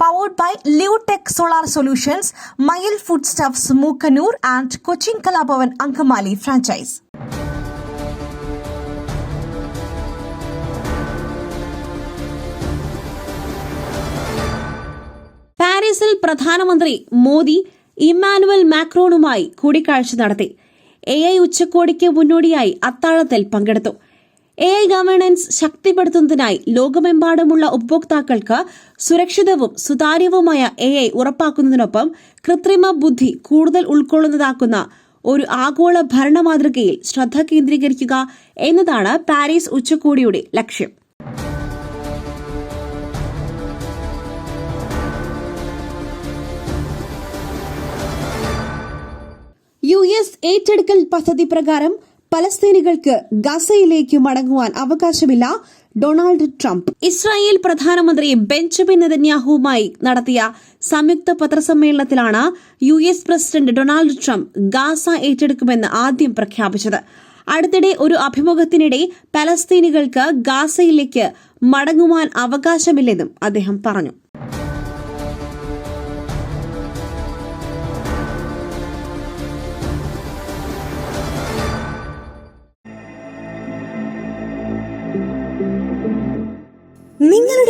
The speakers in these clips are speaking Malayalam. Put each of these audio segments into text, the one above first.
Powered by Leotech solar solutions Mayil food stuffs Mookkannoor and Cochin Kalabhavan Angamaly franchise പാരീസിൽ പ്രധാനമന്ത്രി മോദി ഇമ്മാനുവൽ മാക്രോണുമായി കൂടിക്കാഴ്ച നടത്തി. എ ഐ ഉച്ചകോടിക്ക് മുന്നോടിയായി അത്താഴത്തിൽ പങ്കെടുത്തു. എ ഐ ഗവേണൻസ് ശക്തിപ്പെടുത്തുന്നതിനായി ലോകമെമ്പാടുമുള്ള ഉപഭോക്താക്കൾക്ക് സുരക്ഷിതവും സുതാര്യവുമായ എ ഐ ഉറപ്പാക്കുന്നതിനൊപ്പം കൃത്രിമ ബുദ്ധി കൂടുതൽ ഉൾക്കൊള്ളുന്നതാക്കുന്ന ഒരു ആഗോള ഭരണ മാതൃകയിൽ ശ്രദ്ധ കേന്ദ്രീകരിക്കുക എന്നതാണ് പാരീസ് ഉച്ചകോടിയുടെ ലക്ഷ്യം. യു എസ് ഏറ്റെടുക്കൽ പദ്ധതി പ്രകാരം പലസ്തീനികൾക്ക് ഗസയിലേക്ക് മടങ്ങുവാൻ അവകാശമില്ല ഡൊണാൾഡ് ട്രംപ്. ഇസ്രായേൽ പ്രധാനമന്ത്രി ബെഞ്ചമിൻ നെതന്യാഹുവുമായി നടത്തിയ സംയുക്ത പത്രസമ്മേളനത്തിലാണ് U S president Donald Trump Gaza ഏറ്റെടുക്കുമെന്ന് ആദ്യം പ്രഖ്യാപിച്ചത്. അടുത്തിടെ ഒരു അഭിമുഖത്തിനിടെ പലസ്തീനികൾക്ക് ഗാസയിലേക്ക് മടങ്ങുവാൻ അവകാശമില്ലെന്നും അദ്ദേഹം പറഞ്ഞു.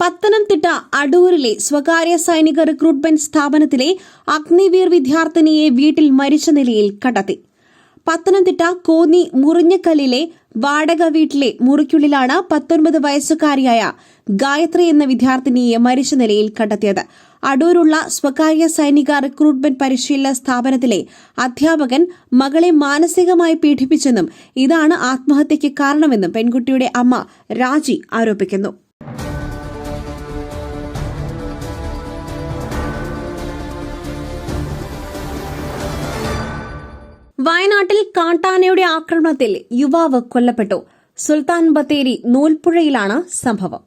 Pathanamthitta അടൂരിലെ സ്വകാര്യ സൈനിക റിക്രൂട്ട്മെന്റ് സ്ഥാപനത്തിലെ അഗ്നിവീർ വിദ്യാർത്ഥിനിയെ വീട്ടിൽ മരിച്ച നിലയിൽ കണ്ടെത്തി. പത്തനംതിട്ട കോന്നി മുറിഞ്ഞക്കല്ലിലെ വാടക വീട്ടിലെ മുറിക്കുള്ളിലാണ് പത്തൊൻപത് വയസ്സുകാരിയായ ഗായത്രി എന്ന വിദ്യാർത്ഥിനിയെ മരിച്ച നിലയിൽ കണ്ടെത്തിയത്. അടൂരുള്ള സ്വകാര്യ സൈനിക റിക്രൂട്ട്മെന്റ് പരിശീലന സ്ഥാപനത്തിലെ അധ്യാപകൻ മകളെ മാനസികമായി പീഡിപ്പിച്ചെന്നും ഇതാണ് ആത്മഹത്യയ്ക്ക് കാരണമെന്നും പെൺകുട്ടിയുടെ അമ്മ രാജി ആരോപിക്കുന്നു. വയനാട്ടിൽ കാട്ടാനയുടെ ആക്രമണത്തിൽ യുവാവ് കൊല്ലപ്പെട്ടു. സുൽത്താൻ ബത്തേരി നൂൽപ്പുഴയിലാണ് സംഭവം.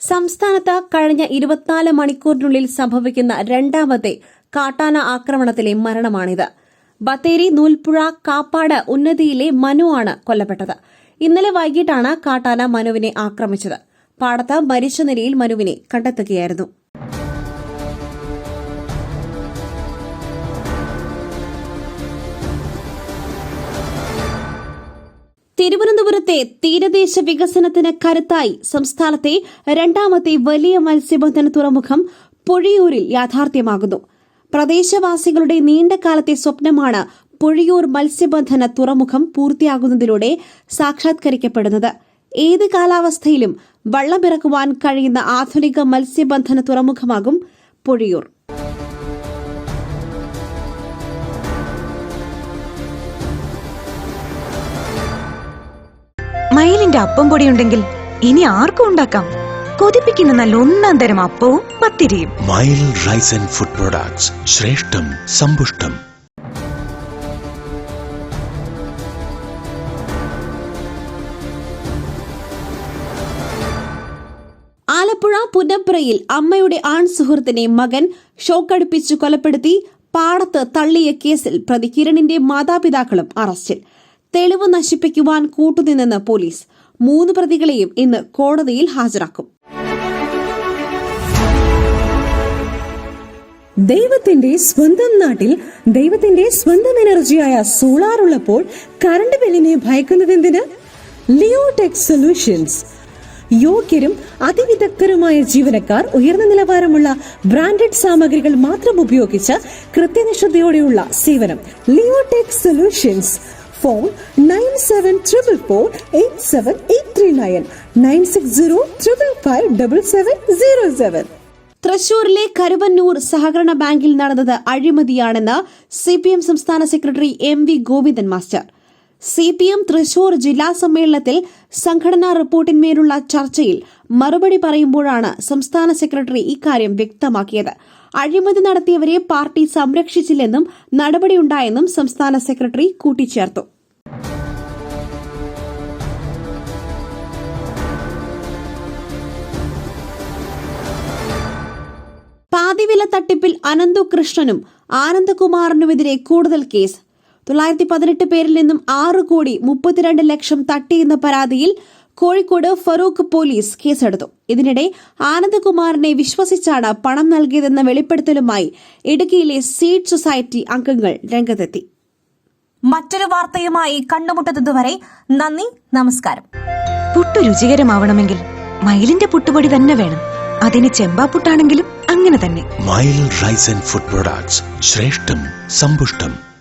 സംസ്ഥാനത്ത് കഴിഞ്ഞ ഇരുപത്തിനാല് മണിക്കൂറിനുള്ളിൽ സംഭവിക്കുന്ന രണ്ടാമത്തെ കാട്ടാന ആക്രമണത്തിലെ മരണമാണിത്. ബത്തേരി നൂൽപ്പുഴ കാപ്പാട് ഉന്നതിയിലെ മനു ആണ് കൊല്ലപ്പെട്ടത്. ഇന്നലെ വൈകിട്ടാണ് കാട്ടാന മനുവിനെ ആക്രമിച്ചത്. പാടത്ത് മരിച്ച നിലയിൽ മനുവിനെ കണ്ടെത്തുകയായിരുന്നു. തിരുവനന്തപുരത്തെ തീരദേശ വികസനത്തിന് കരുത്തായി സംസ്ഥാനത്തെ രണ്ടാമത്തെ വലിയ മത്സ്യബന്ധന തുറമുഖം പുഴിയൂരിൽ യാഥാർത്ഥ്യമാകുന്നു. പ്രദേശവാസികളുടെ നീണ്ടകാലത്തെ സ്വപ്നമാണ് പുഴിയൂർ മത്സ്യബന്ധന തുറമുഖം പൂർത്തിയാകുന്നതിലൂടെ സാക്ഷാത്കരിക്കപ്പെടുന്നത്. ഏത് കാലാവസ്ഥയിലും വള്ളമിറക്കുവാൻ കഴിയുന്ന ആധുനിക മത്സ്യബന്ധന തുറമുഖമാകും പൊഴിയൂർ. മയിലിന്റെ അപ്പം പൊടി ഉണ്ടെങ്കിൽ ഇനി ആർക്കും ഉണ്ടാക്കാം. കൊതിപ്പിക്കുന്ന നല്ല ഒന്നാം തരം അപ്പവും പത്തിരിയും. Mile rice and food products ശ്രേഷ്ഠം സമ്പുഷ്ടം. ആലപ്പുഴ പുന്നപ്പുറയിൽ അമ്മയുടെ ആൺ സുഹൃത്തിനെ മകൻ ഷോക്കടുപ്പിച്ചു കൊലപ്പെടുത്തി പാടത്ത് തള്ളിയ കേസിൽ പ്രതി കിരണിന്റെ മാതാപിതാക്കളും അറസ്റ്റിൽ. തെളിവ് നശിപ്പിക്കുവാൻ കൂട്ടുനിന്നെന്ന് പോലീസ്. മൂന്ന് പ്രതികളെയും ഇന്ന് കോടതിയിൽ ഹാജരാക്കും. ദൈവത്തിന്റെ സ്വന്തം നാട്ടിൽ ദൈവത്തിന്റെ സ്വന്തം എനർജിയായ സോളാർ ഉള്ളപ്പോൾ കറണ്ട് ബില്ലിനെ ഭയക്കുന്നതെന്തിന്? Leotech solutions. യോഗ്യരും അതിവിദഗ്ധരുമായ ജീവനക്കാർ ഉയർന്ന നിലവാരമുള്ള ബ്രാൻഡഡ് സാമഗ്രികൾ മാത്രം ഉപയോഗിച്ച കൃത്യനിഷ്ഠതയോടെയുള്ള സേവനം. Leotech solutions. Phone nine seven triple four eight seven eight three nine. Nine six zero triple five double seven zero seven. തൃശൂരിലെ കരുവന്നൂർ സഹകരണ ബാങ്കിൽ നടന്നത് അഴിമതിയാണെന്ന് സി പി എം സംസ്ഥാന secretary M V Govindan master. C P M Thrissur ജില്ലാ സമ്മേളനത്തിൽ സംഘടനാ റിപ്പോർട്ടിന്മേലുള്ള ചർച്ചയിൽ മറുപടി പറയുമ്പോഴാണ് സംസ്ഥാന സെക്രട്ടറി ഇക്കാര്യം വ്യക്തമാക്കിയത്. അഴിമതി നടത്തിയവരെ പാർട്ടി സംരക്ഷിച്ചില്ലെന്നും നടപടിയുണ്ടായെന്നും സംസ്ഥാന സെക്രട്ടറി കൂട്ടിച്ചേർത്തു. പാതിവില തട്ടിപ്പിൽ അനന്തു കൃഷ്ണനും ആനന്ദകുമാറിനുമെതിരെ കൂടുതൽ കേസ്. തൊള്ളായിരത്തി പതിനെട്ട് പേരിൽ നിന്നും ആറ് കോടി മുപ്പത്തിരണ്ട് ലക്ഷം തട്ടിയെന്ന പരാതിയിൽ കോഴിക്കോട് ഫറൂഖ് പോലീസ് കേസെടുത്തു. ഇതിനിടെ ആനന്ദകുമാറിനെ വിശ്വസിച്ചാണ് പണം നൽകിയതെന്ന വെളിപ്പെടുത്തലുമായി ഇടുക്കിയിലെ സീഡ് സൊസൈറ്റി അംഗങ്ങൾ രംഗത്തെത്തി. മറ്റൊരു വാർത്തയുമായി കണ്ടുമുട്ടുന്നതുവരെ നന്ദി നമസ്കാരം. പുട്ടു രുചികരമാവണമെങ്കിൽ മയിലിന്റെ പുട്ടുപൊടി തന്നെ വേണം. അതിന് ചെമ്പാപ്പുട്ടാണെങ്കിലും അങ്ങനെ തന്നെ. Mile rice and food products ശ്രേഷ്ഠം സമ്പുഷ്ടം.